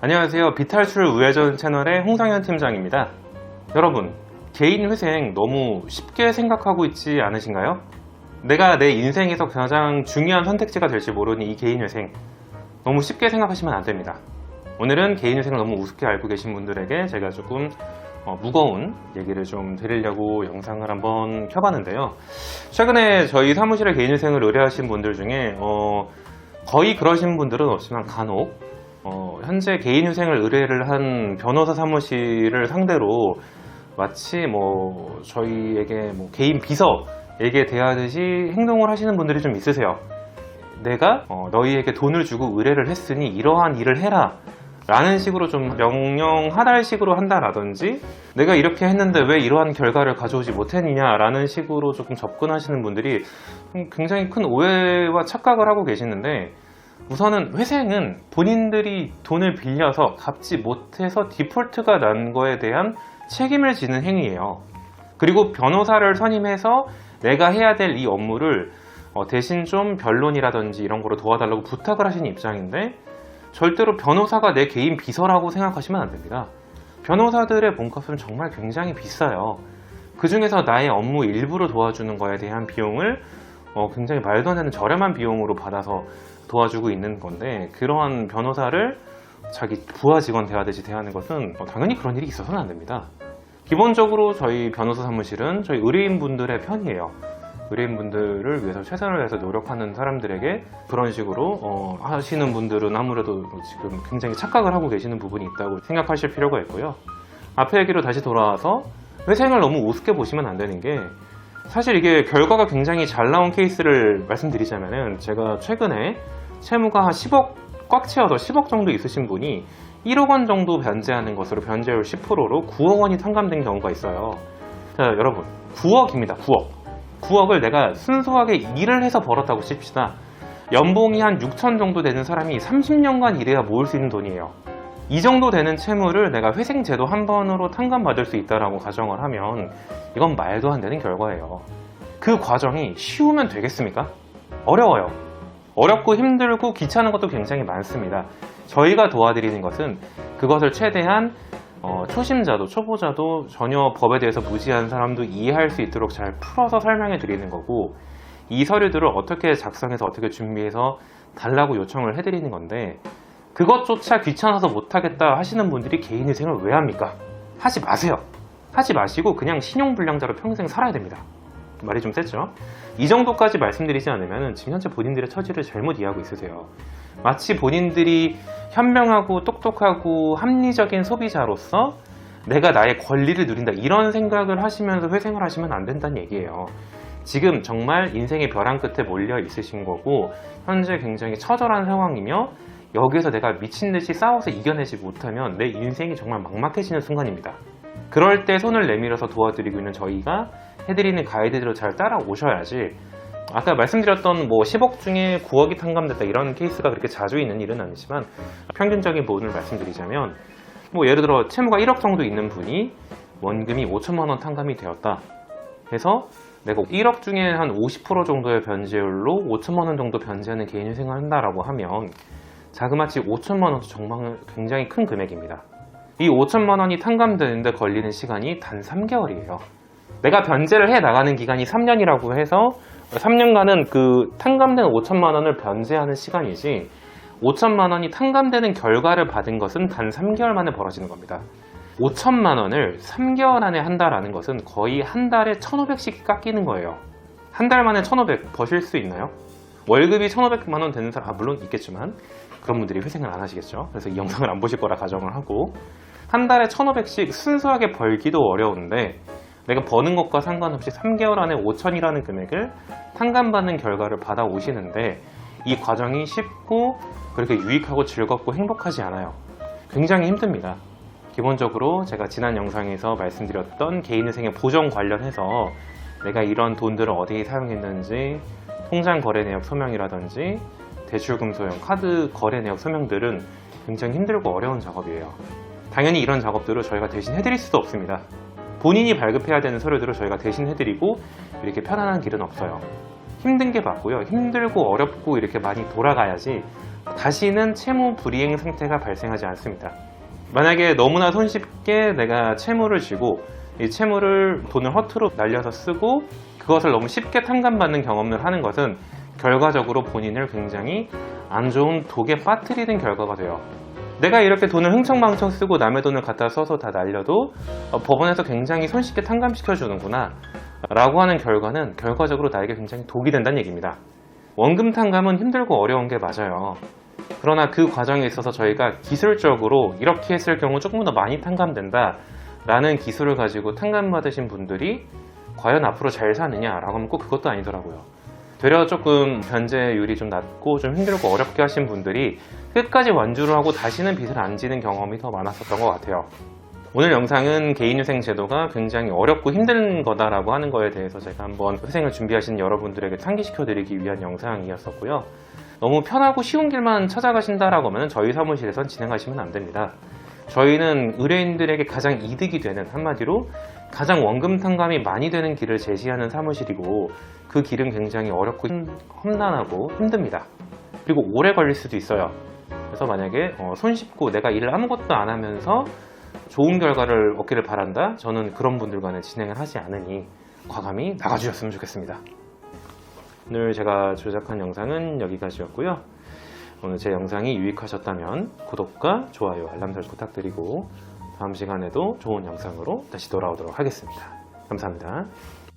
안녕하세요. 비탈출 우회전 채널의 홍상현 팀장입니다. 여러분, 개인 회생 너무 쉽게 생각하고 있지 않으신가요? 내가 내 인생에서 가장 중요한 선택지가 될지 모르는 이 개인 회생 너무 쉽게 생각하시면 안 됩니다. 오늘은 개인 회생을 너무 우습게 알고 계신 분들에게 제가 조금 어, 무거운 얘기를 좀 드리려고 영상을 한번 켜봤는데요. 최근에 저희 사무실에 개인 회생을 의뢰하신 분들 중에 어, 거의 그러신 분들은 없지만 간혹 어, 현재 개인 휴생을 의뢰를 한 변호사 사무실을 상대로 마치 뭐 저희에게 뭐 개인 비서에게 대하듯이 행동을 하시는 분들이 좀 있으세요. 내가 어, 너희에게 돈을 주고 의뢰를 했으니 이러한 일을 해라. 라는 식으로 좀 명령 하달식으로 한다라든지 내가 이렇게 했는데 왜 이러한 결과를 가져오지 못했느냐 라는 식으로 조금 접근하시는 분들이 굉장히 큰 오해와 착각을 하고 계시는데 우선은 회생은 본인들이 돈을 빌려서 갚지 못해서 디폴트가 난 거에 대한 책임을 지는 행위예요. 그리고 변호사를 선임해서 내가 해야 될 이 업무를 어, 대신 좀 변론이라든지 이런 거로 도와달라고 부탁을 하시는 입장인데 절대로 변호사가 내 개인 비서라고 생각하시면 안 됩니다. 변호사들의 몸값은 정말 굉장히 비싸요. 그 중에서 나의 업무 일부를 도와주는 거에 대한 비용을 어, 굉장히 말도 안 되는 저렴한 비용으로 받아서 도와주고 있는 건데 그러한 변호사를 자기 부하 직원 대하듯이 대하는 것은 어, 당연히 그런 일이 있어서는 안 됩니다. 기본적으로 저희 변호사 사무실은 저희 의뢰인분들의 편이에요. 의뢰인분들을 위해서 최선을 다해서 노력하는 사람들에게 그런 식으로 어, 하시는 분들은 아무래도 지금 굉장히 착각을 하고 계시는 부분이 있다고 생각하실 필요가 있고요. 앞에 얘기로 다시 돌아와서 회생을 너무 우습게 보시면 안 되는 게 사실 이게 결과가 굉장히 잘 나온 케이스를 말씀드리자면은 제가 최근에 채무가 한 10억 꽉 채워서 10억 정도 있으신 분이 1억 원 정도 변제하는 것으로 변제율 10%로 9억 원이 탕감된 경우가 있어요. 자, 여러분. 9억입니다. 9억. 9억을 내가 순수하게 일을 해서 벌었다고 칩시다. 연봉이 한 6천 정도 되는 사람이 30년간 일해야 모을 수 있는 돈이에요. 이 정도 되는 채무를 내가 회생제도 한 번으로 탕감받을 수 있다라고 가정을 하면 이건 말도 안 되는 결과예요. 그 과정이 쉬우면 되겠습니까? 어려워요. 어렵고 힘들고 귀찮은 것도 굉장히 많습니다. 저희가 도와드리는 것은 그것을 최대한 어, 초심자도 초보자도 전혀 법에 대해서 무지한 사람도 이해할 수 있도록 잘 풀어서 설명해 드리는 거고 이 서류들을 어떻게 작성해서 어떻게 준비해서 달라고 요청을 해드리는 건데 그것조차 귀찮아서 못하겠다 하시는 분들이 개인회생을 왜 합니까? 하지 마세요. 하지 마시고 그냥 신용불량자로 평생 살아야 됩니다. 말이 좀 셌죠? 이 정도까지 말씀드리지 않으면 지금 현재 본인들의 처지를 잘못 이해하고 있으세요. 마치 본인들이 현명하고 똑똑하고 합리적인 소비자로서 내가 나의 권리를 누린다 이런 생각을 하시면서 회생을 하시면 안 된다는 얘기예요. 지금 정말 인생의 벼랑 끝에 몰려 있으신 거고 현재 굉장히 처절한 상황이며 여기서 내가 미친 듯이 싸워서 이겨내지 못하면 내 인생이 정말 막막해지는 순간입니다. 그럴 때 손을 내밀어서 도와드리고 있는 저희가 해드리는 가이드대로 잘 따라오셔야지 아까 말씀드렸던 뭐 10억 중에 9억이 탕감됐다 이런 케이스가 그렇게 자주 있는 일은 아니지만 평균적인 부분을 말씀드리자면 뭐 예를 들어 채무가 1억 정도 있는 분이 원금이 5천만 원 탕감이 되었다 해서 내가 1억 중에 한 50% 정도의 변제율로 5천만 원 정도 변제하는 개인 회생을 한다라고 하면 자그마치 5천만 원도 정말 굉장히 큰 금액입니다. 이 5천만 원이 탕감되는데 걸리는 시간이 단 3개월이에요. 내가 변제를 해 나가는 기간이 3년이라고 해서 3년간은 그 탕감된 5천만 원을 변제하는 시간이지 5천만 원이 탕감되는 결과를 받은 것은 단 3개월 만에 벌어지는 겁니다. 5천만 원을 3개월 안에 한다라는 것은 거의 한 달에 1,500씩 깎이는 거예요. 한 달 만에 1,500 버실 수 있나요? 월급이 1,500만 원 되는 사람, 아, 물론 있겠지만 그런 분들이 회생을 안 하시겠죠. 그래서 이 영상을 안 보실 거라 가정을 하고 한 달에 1,500씩 순수하게 벌기도 어려운데 내가 버는 것과 상관없이 3개월 안에 5천이라는 금액을 탕감받는 결과를 받아오시는데 이 과정이 쉽고 그렇게 유익하고 즐겁고 행복하지 않아요. 굉장히 힘듭니다. 기본적으로 제가 지난 영상에서 말씀드렸던 개인회생의 보정 관련해서 내가 이런 돈들을 어디에 사용했는지 통장 거래 내역 소명이라든지 대출금 소용, 카드 거래 내역 소명들은 굉장히 힘들고 어려운 작업이에요. 당연히 이런 작업들을 저희가 대신 해드릴 수도 없습니다. 본인이 발급해야 되는 서류들을 저희가 대신 해드리고 이렇게 편안한 길은 없어요. 힘든 게 맞고요. 힘들고 어렵고 이렇게 많이 돌아가야지 다시는 채무 불이행 상태가 발생하지 않습니다. 만약에 너무나 손쉽게 내가 채무를 쥐고 이 채무를 돈을 허투루 날려서 쓰고 그것을 너무 쉽게 탕감받는 경험을 하는 것은 결과적으로 본인을 굉장히 안 좋은 독에 빠뜨리는 결과가 돼요. 내가 이렇게 돈을 흥청망청 쓰고 남의 돈을 갖다 써서 다 날려도 어, 법원에서 굉장히 손쉽게 탕감시켜 주는구나 라고 하는 결과는 결과적으로 나에게 굉장히 독이 된다는 얘기입니다. 원금 탕감은 힘들고 어려운 게 맞아요. 그러나 그 과정에 있어서 저희가 기술적으로 이렇게 했을 경우 조금 더 많이 탕감된다 라는 기술을 가지고 탕감 받으신 분들이 과연 앞으로 잘 사느냐 라고 하면 꼭 그것도 아니더라고요. 되려 조금 변제율이 좀 낮고 좀 힘들고 어렵게 하신 분들이 끝까지 완주를 하고 다시는 빚을 안 지는 경험이 더 많았었던 것 같아요. 오늘 영상은 개인회생 제도가 굉장히 어렵고 힘든 거다라고 하는 거에 대해서 제가 한번 회생을 준비하시는 여러분들에게 상기시켜 드리기 위한 영상이었었고요. 너무 편하고 쉬운 길만 찾아가신다라고 하면 저희 사무실에선 진행하시면 안 됩니다. 저희는 의뢰인들에게 가장 이득이 되는 한마디로 가장 원금 탕감이 많이 되는 길을 제시하는 사무실이고 그 길은 굉장히 어렵고 힘- 험난하고 힘듭니다. 그리고 오래 걸릴 수도 있어요. 그래서 만약에 어, 손쉽고 내가 일을 아무것도 안 하면서 좋은 결과를 얻기를 바란다? 저는 그런 분들과는 진행을 하지 않으니 과감히 나가주셨으면 좋겠습니다. 오늘 제가 제작한 영상은 여기까지였고요. 오늘 제 영상이 유익하셨다면 구독과 좋아요, 알람 설정 부탁드리고 다음 시간에도 좋은 영상으로 다시 돌아오도록 하겠습니다. 감사합니다.